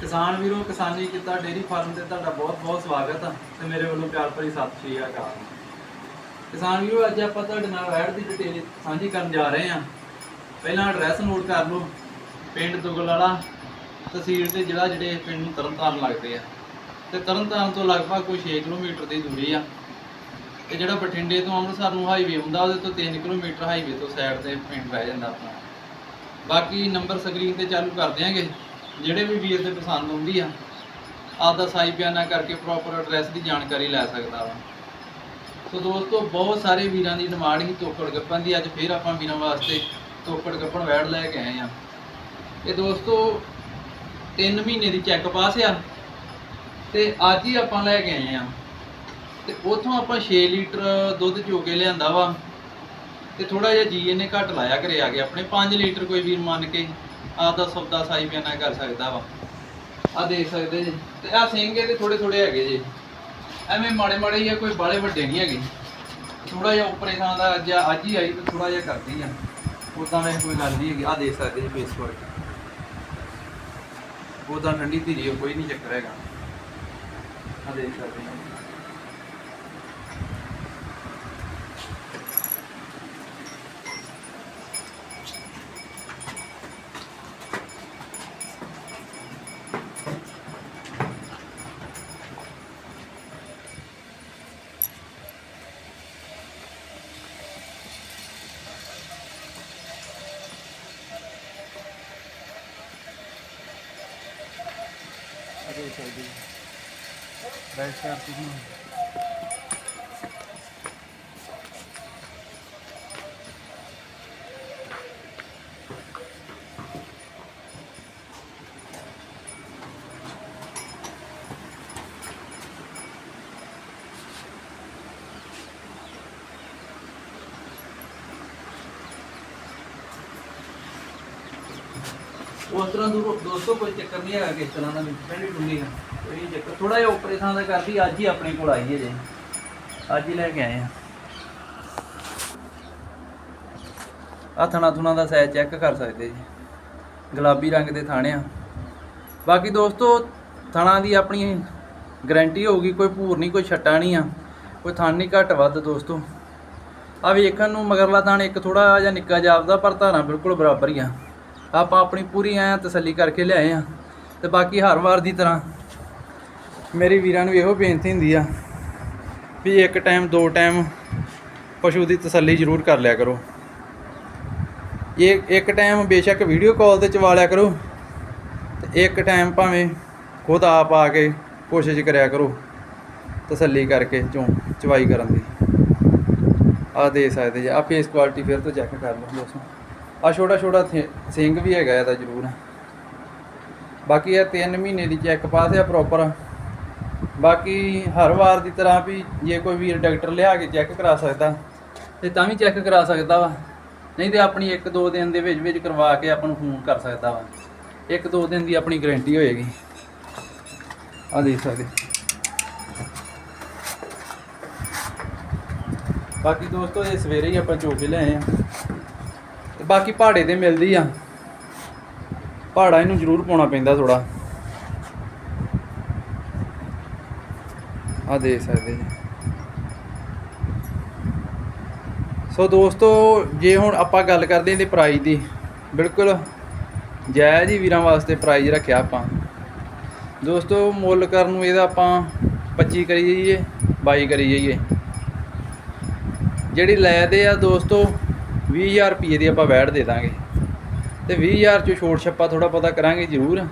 ਕਿਸਾਨ ਵੀਰੋ, ਕਿਸਾਨੀ ਕਿੱਤਾ ਡੇਰੀ ਫਾਰਮ ਤੇ ਤੁਹਾਡਾ ਬਹੁਤ ਬਹੁਤ ਸਵਾਗਤ ਆ ਤੇ ਮੇਰੇ ਵੱਲੋਂ ਪਿਆਰ ਭਰੀ ਸਤਿ ਸ਼੍ਰੀ ਅਕਾਲ। ਕਿਸਾਨ ਵੀਰੋ, ਅੱਜ ਆਪਾਂ ਤੁਹਾਡੇ ਨਾਲ ਵੈੜ ਦੀ ਡਿਟੇਲ ਸਾਂਝੀ ਕਰਨ ਜਾ ਰਹੇ ਹਾਂ। ਪਹਿਲਾਂ ਐਡਰੈਸ ਨੋਟ ਕਰ ਲਓ। ਪਿੰਡ ਦੁਗਲਾਲਾ ਤਹਿਸੀਲ ਤੇ ਜ਼ਿਲ੍ਹਾ ਜਿਹੜੇ ਪਿੰਡ ਨੂੰ ਤਰਨਤਾਰਨ ਲੱਗਦੇ ਆ। ਤੇ ਤਰਨਤਾਰਨ ਤੋਂ ਲਗਭਗ ਕੋਈ 6 ਕਿਲੋਮੀਟਰ ਦੀ ਦੂਰੀ ਆ। ਤੇ ਜਿਹੜਾ ਬਠਿੰਡੇ ਤੋਂ ਅੰਮ੍ਰਿਤਸਰ ਨੂੰ ਹਾਈਵੇ ਹੁੰਦਾ, ਉਹਦੇ ਤੋਂ 3 ਕਿਲੋਮੀਟਰ ਹਾਈਵੇ ਤੋਂ ਸਾਈਡ ਤੇ ਪਿੰਡ ਰਹਿ ਜਾਂਦਾ ਆਪਣਾ। ਬਾਕੀ ਨੰਬਰ ਸਕਰੀਨ ਤੇ ਚਾਲੂ ਕਰ ਦਿਆਂਗੇ ਜਿਹੜੇ ਵੀ ਵੀਰ ਦੇ ਪਸੰਦ ਆਉਂਦੀ ਆ, ਆਪਦਾ ਸਾਈ ਬਿਆਨਾ ਕਰਕੇ ਪ੍ਰੋਪਰ ਐਡਰੈਸ ਦੀ ਜਾਣਕਾਰੀ ਲੈ ਸਕਦਾ ਵਾ। ਸੋ ਦੋਸਤੋ, ਬਹੁਤ ਸਾਰੇ ਵੀਰਾਂ ਦੀ ਡਿਮਾਂਡ ਹੀ ਤੋਕੜ ਗੱਪਣ ਦੀ, ਅੱਜ ਫੇਰ ਆਪਾਂ ਵੀਰਾਂ ਵਾਸਤੇ ਤੋਕੜ ਗੱਪਣ ਵੈੜ ਲੈ ਕੇ ਆਏ ਆ। ਇਹ ਦੋਸਤੋ 3 ਮਹੀਨੇ ਦੀ ਚੈੱਕ ਪਾਸ ਆ, ਤੇ ਅੱਜ ਹੀ ਆਪਾਂ ਲੈ ਕੇ ਆਏ ਆ। ਤੇ ਉਥੋਂ ਆਪਾਂ 6 ਲੀਟਰ ਦੁੱਧ ਚੋ ਕੇ ਲਿਆਂਦਾ ਵਾ, ਤੇ ਥੋੜਾ ਜਿਹਾ ਜੀ ਇਹਨੇ ਘੱਟ ਲਾਇਆ ਘਰੇ ਆ ਕੇ ਆਪਣੇ 5 ਲੀਟਰ ਕੋਈ ਵੀਰ ਮੰਨ ਕੇ ਆਪਦਾ ਸੌਦਾ ਸਾਈ ਬਿਆਨਾ ਕਰ ਸਕਦਾ ਵਾ। ਆ ਦੇਖ ਸਕਦੇ ਜੀ। ਤੇ ਆ ਸਿੰਘ ਇਹਦੇ ਥੋੜੇ ਥੋੜੇ ਹੈਗੇ ਜੀ। ਐਵੇਂ ਮਾੜੇ ਮਾੜੇ ਹੀ ਆ ਕੋਈ ਬਾਲੇ ਵੱਡੇ ਨਹੀਂ ਹੈਗੇ। ਥੋੜਾ ਜਿਹਾ ਉੱਪਰੇ ਥਾਂ ਦਾ ਅੱਜ ਅੱਜ ਹੀ ਆਈ ਤੇ ਥੋੜਾ ਜਿਹਾ ਕਰਦੀ ਆ। ਉਦਾਂ ਵੈਸੇ ਕੋਈ ਗੱਲ ਨਹੀਂ ਹੈਗੀ। ਆ ਦੇਖ ਸਕਦੇ ਜੀ ਫੇਸ ਵਰਕ ਉਦਾਂ ਠੰਡੀ ਧੀਰੀ ਆ, ਕੋਈ ਨਹੀਂ ਚੱਕਰ ਹੈਗਾ। ਆ ਦੇਖ ਸਕਦੇ ਦੇਖ ਸਕਦੇ ਜੀ ਬੈਕ ਕਰਤੀ ਨੂੰ ਉਸ ਤਰ੍ਹਾਂ ਦੂਰ ਦੋਸਤੋ, ਕੋਈ ਚੱਕਰ ਨਹੀਂ ਹੈਗਾ ਕਿਸ ਤਰ੍ਹਾਂ ਦਾ ਵੀ ਪਹਿਲੀ ਆ ਕੋਈ ਚੱਕਰ ਥੋੜਾ ਜਿਹਾ ਉੱਪਰੇ ਥਾਂ ਦਾ ਕਰਦੀ, ਅੱਜ ਹੀ ਆਪਣੇ ਕੋਲ ਆਈ ਹੈ ਜੇ। ਅੱਜ ਹੀ ਲੈ ਕੇ ਆਏ ਆ। ਆ ਥਣਾ ਥੁਣਾ ਦਾ ਸਾਈਜ਼ ਚੈੱਕ ਕਰ ਸਕਦੇ ਜੀ। ਗੁਲਾਬੀ ਰੰਗ ਦੇ ਥਾਣੇ ਆ। ਬਾਕੀ ਦੋਸਤੋ, ਥਣਾ ਦੀ ਆਪਣੀ ਗਾਰੰਟੀ ਹੋਊਗੀ, ਕੋਈ ਭੂਰ ਨਹੀਂ, ਕੋਈ ਛੱਟਾ ਨਹੀਂ ਆ। ਕੋਈ ਥਣ ਨਹੀਂ, ਘੱਟ ਵੱਧ ਦੋਸਤੋ। ਆ ਵੇਖਣ ਨੂੰ ਮਗਰਲਾ ਥਣ ਇੱਕ ਥੋੜਾ ਜਿਹਾ ਨਿੱਕਾ ਜਾਪਦਾ, ਪਰ ਧਾਰਾਂ ਬਿਲਕੁਲ ਬਰਾਬਰ ਹੀ ਆ। ਆਪਾਂ ਆਪਣੀ ਪੂਰੀ ਐਂ ਤਸੱਲੀ ਕਰਕੇ ਲਿਆਏ ਆ। ਤੇ ਬਾਕੀ ਹਰ ਵਾਰ ਦੀ ਤਰ੍ਹਾਂ ਮੇਰੇ ਵੀਰਾਂ ਨੂੰ ਇਹੋ ਬੇਨਤੀ ਹੁੰਦੀ ਆ ਵੀ ਇੱਕ ਟਾਈਮ ਦੋ ਟਾਈਮ ਪਸ਼ੂ ਦੀ ਤਸੱਲੀ ਜ਼ਰੂਰ ਕਰ ਲਿਆ ਕਰੋ। ਇਹ ਇੱਕ ਟਾਈਮ ਬੇਸ਼ੱਕ ਵੀਡੀਓ ਕਾਲ ਤੇ ਚਵਾ ਲਿਆ ਕਰੋ ਤੇ ਇੱਕ ਟਾਈਮ ਭਾਵੇਂ ਖੁਦ ਆਪ ਆ ਕੇ ਕੋਸ਼ਿਸ਼ ਕਰਿਆ ਕਰੋ ਤਸੱਲੀ ਕਰਕੇ ਚੋਂ ਚਵਾਈ ਕਰਨ ਦੀ। ਆ ਦੇ ਸਕਦੇ ਜੀ ਆ ਫੇਸ ਕੁਆਲਿਟੀ ਫਿਰ ਤੋਂ ਚੈੱਕ ਕਰ ਲਓ ਦੋਸਤੋ। ਆ ਛੋਟਾ ਛੋਟਾ ਸਿੰਘ ਵੀ ਹੈਗਾ ਇਹਦਾ ਜ਼ਰੂਰ। ਬਾਕੀ ਇਹ 3 ਮਹੀਨੇ ਦੀ ਚੈੱਕ ਪਾਸ ਆ ਪ੍ਰੋਪਰ ਬਾਕੀ ਹਰ ਵਾਰ ਦੀ ਤਰ੍ਹਾਂ ਵੀ ਜੇ ਕੋਈ ਵੀਰ ਡਾਕਟਰ ਲਿਆ ਕੇ ਚੈੱਕ ਕਰਾ ਸਕਦਾ, ਤੇ ਤਾਂ ਵੀ ਚੈੱਕ ਕਰਾ ਸਕਦਾ ਵਾ। ਨਹੀਂ ਤੇ ਆਪਣੀ 1-2 ਦਿਨ ਦੇ ਵਿੱਚ ਵਿੱਚ ਕਰਵਾ ਕੇ ਆਪਾਂ ਨੂੰ ਫੋਨ ਕਰ ਸਕਦਾ ਵਾ। 1-2 ਦਿਨ ਦੀ ਆਪਣੀ ਗਾਰੰਟੀ ਹੋਏਗੀ। ਆ ਦੇਖ ਸਕਦੇ। ਬਾਕੀ ਦੋਸਤੋ, ਇਹ ਸਵੇਰੇ ਹੀ ਆਪਾਂ ਚੋ ਕੇ ਲਿਆਏ ਆ। ਤੇ ਬਾਕੀ ਪਹਾੜੇ ਤੇ ਮਿਲਦੀ ਆ। ਪਹਾੜਾ ਇਹਨੂੰ ਜ਼ਰੂਰ ਪਾਉਣਾ ਪੈਂਦਾ ਥੋੜਾ ਆ ਦੇ ਸਕਦੇ ਜੀ। ਸੋ ਦੋਸਤੋ, ਜੇ ਹੁਣ ਆਪਾਂ ਗੱਲ ਕਰਦੇ ਹਾਂ ਇਹਦੇ ਪ੍ਰਾਈਜ਼ ਦੀ, ਬਿਲਕੁਲ ਜਾਇਜ਼ ਹੀ ਵੀਰਾਂ ਵਾਸਤੇ ਪ੍ਰਾਈਜ਼ ਰੱਖਿਆ ਆਪਾਂ। ਦੋਸਤੋ, ਮੁੱਲ ਕਰਨ ਨੂੰ ਇਹਦਾ ਆਪਾਂ 25 ਕਰੀ ਜਾਈਏ 22 ਕਰੀ ਜਾਈਏ। ਜਿਹੜੀ ਲੈ ਦੇ ਆ ਦੋਸਤੋ 20000 ਰੁਪਏ ਦੀ ਆਪਾਂ ਵੈਟ ਦੇ ਦਾਂਗੇ। ਤੇ 20000 ਚੋਂ ਛੋਟ ਛੱਪਾ ਥੋੜਾ ਪਤਾ ਕਰਾਂਗੇ ਜ਼ਰੂਰ।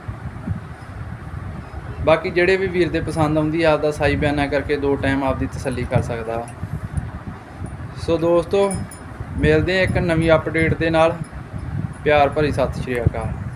ਬਾਕੀ ਜਿਹੜੇ ਵੀ ਵੀਰ ਦੇ ਪਸੰਦ ਆਉਂਦੀ ਆਪ ਦਾ ਸਾਈ ਬਿਆਨਾ ਕਰਕੇ ਦੋ ਟਾਈਮ ਆਪਦੀ ਤਸੱਲੀ ਕਰ ਸਕਦਾ। ਸੋ ਦੋਸਤੋ, ਮਿਲਦੇ ਆ ਇੱਕ ਨਵੀਂ ਅਪਡੇਟ ਦੇ ਨਾਲ। ਪਿਆਰ ਭਰੀ ਸਤਿ ਸ਼੍ਰੀ ਅਕਾਲ।